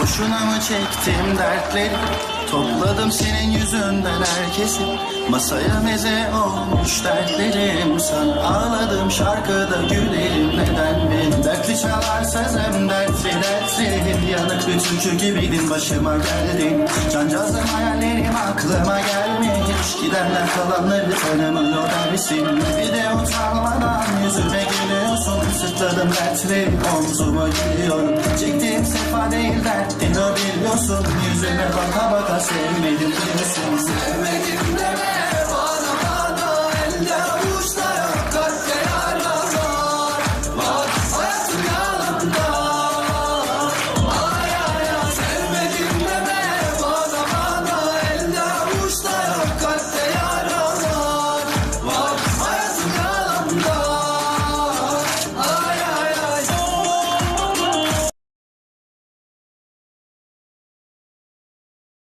Boşuna mı çektim dertleri? Topladım senin yüzünden herkesi. Masaya meze olmuş dertlerim. Sana ağladım şarkıda gülerim. Neden benim dertli çalar sözüm? Dertli dertli. Yanık bir türkü gibiydin başıma geldin. Cancazım hayallerim aklıma gelmiş. Gidenler kalanları tanımıyor dersin. Bir de utanmadan yüzüme gülüyorsun Sırtladım dertli omzuma gülüyorum. Çektiğim sefa değil derttin o biliyorsun? Yüzüme baka baka sevmedim diyorsun Sevmedim